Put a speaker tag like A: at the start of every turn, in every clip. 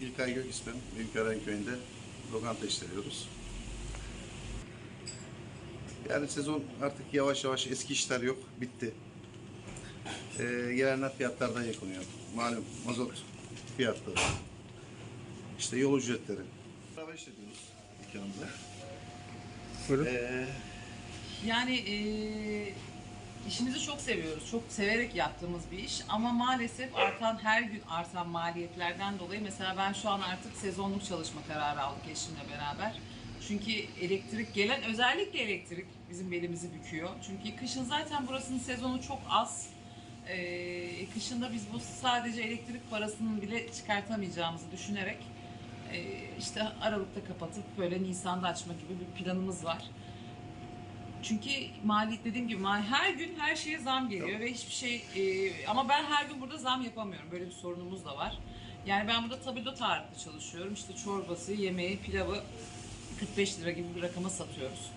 A: İlkay Gök ismim. Büyükören köyünde lokanta işletiyoruz. Yani sezon artık yavaş yavaş eski işler yok. Bitti. Ee, gelenler fiyatlardan yakınıyor. Malum mazot fiyatları. İşte yol ücretleri. Beraber işletiyoruz dükkanımızda.
B: Buyurun.
A: Ee,
C: Yani eee, işimizi çok seviyoruz. Çok severek yaptığımız bir iş. Ama maalesef artan her gün artan maliyetlerden dolayı mesela ben şu an artık sezonluk çalışma kararı aldık eşimle beraber. Çünkü elektrik gelen özellikle elektrik bizim belimizi büküyor. Çünkü kışın zaten burasının sezonu çok az. Ee, kışında biz bu sadece elektrik parasının bile çıkartamayacağımızı düşünerek e, işte Aralık'ta kapatıp böyle Nisan'da açma gibi bir planımız var. Çünkü maliyet dediğim gibi mali- her gün her şeye zam geliyor ve hiçbir şey e, ama ben her gün burada zam yapamıyorum. Böyle bir sorunumuz da var. Yani ben burada tabldot ağırlıklı çalışıyorum. İşte çorbası, yemeği, pilavı 45 lira gibi bir rakama satıyoruz.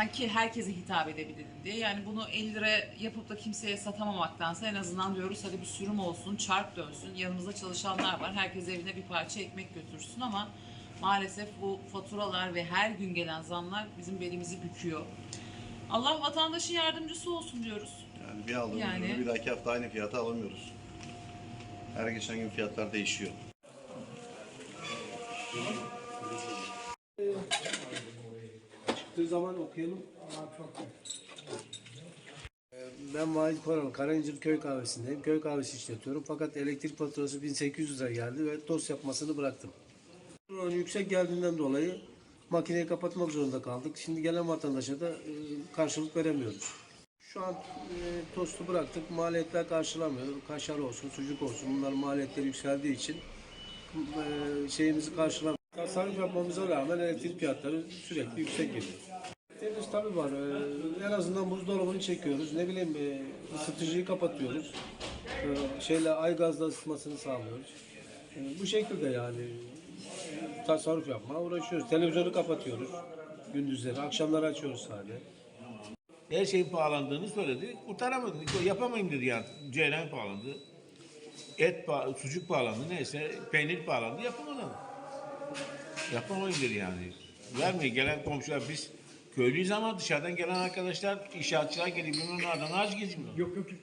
C: E, ki herkese hitap edebilirim diye. Yani bunu 50 lira yapıp da kimseye satamamaktansa en azından diyoruz hadi bir sürüm olsun, çark dönsün. Yanımızda çalışanlar var. Herkes evine bir parça ekmek götürsün ama maalesef bu faturalar ve her gün gelen zamlar bizim belimizi büküyor. Allah vatandaşın yardımcısı olsun diyoruz.
A: yani bir aldığımız
C: Yani-
A: ürünü bir dahaki hafta aynı fiyata alamıyoruz. Her geçen gün fiyatlar değişiyor.
D: Çıktığı zaman okuyalım. Ben Vahit Koran, Karayincir Köy Kahvesi'ndeyim. Köy kahvesi işletiyorum. Fakat elektrik faturası 1800 lira geldi ve tost yapmasını bıraktım. Yüksek geldiğinden dolayı makineyi kapatmak zorunda kaldık. Şimdi gelen vatandaşa da e, karşılık veremiyoruz. Şu an e, tostu bıraktık. Maliyetler karşılamıyor. Kaşar olsun, sucuk olsun. Bunlar maliyetleri yükseldiği için e, şeyimizi karşılamıyor. Tasarruf yapmamıza rağmen elektrik fiyatları sürekli yüksek geliyor. Temiz tabii var. En azından buzdolabını çekiyoruz. Ne bileyim e, ısıtıcıyı kapatıyoruz. Şeyle ay gazla ısıtmasını sağlıyoruz. Bu şekilde yani tasarruf yapmaya uğraşıyoruz. Televizyonu kapatıyoruz gündüzleri. Akşamları açıyoruz sadece.
E: Her şeyin pahalandığını söyledi. Kurtaramadık. Yapamayayım dedi yani. Ceylan pahalandı. Et sucuk pahalandı. Neyse peynir pahalandı. Yapamadım. Yapamayayım dedi yani. Vermiyor. Gelen komşular biz köylüyüz ama dışarıdan gelen arkadaşlar inşaatçılar ardından harç geçmiyor.
B: Yok yok yok.